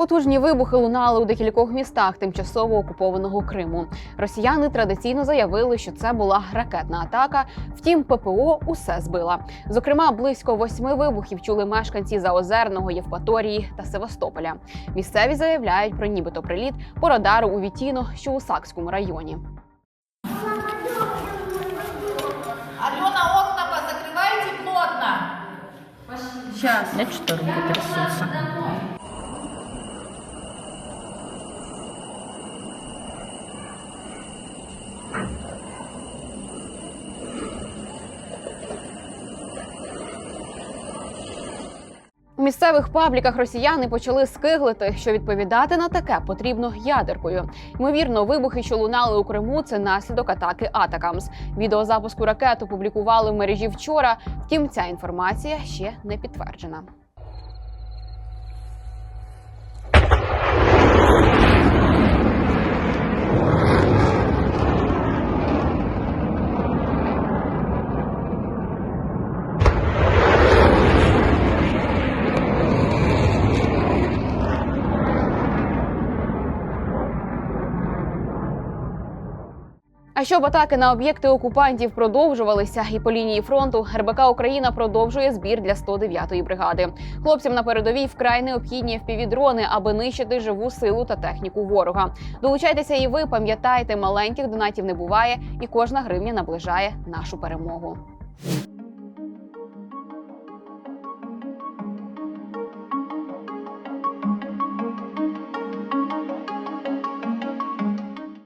Потужні вибухи лунали у декількох містах тимчасово окупованого Криму. Росіяни традиційно заявили, що це була ракетна атака. Втім, ППО усе збила. Зокрема, близько восьми вибухів чули мешканці Заозерного, Євпаторії та Севастополя. Місцеві заявляють про нібито приліт по радару у Вітіно, що у Сакському районі. Алена, окна позакрывайте плотно. Сейчас. Я что трясутся. У місцевих пабліках росіяни почали скиглити, що відповідати на таке потрібно ядеркою. Ймовірно, вибухи, що лунали у Криму, це наслідок атаки Атакамс. Відео запуску ракет опублікували в мережі вчора. Втім, ця інформація ще не підтверджена. А щоб атаки на об'єкти окупантів продовжувалися, і по лінії фронту РБК Україна продовжує збір для 109-ї бригади. Хлопцям на передовій вкрай необхідні впівдрони, аби нищити живу силу та техніку ворога. Долучайтеся, і ви пам'ятайте, маленьких донатів не буває, і кожна гривня наближає нашу перемогу.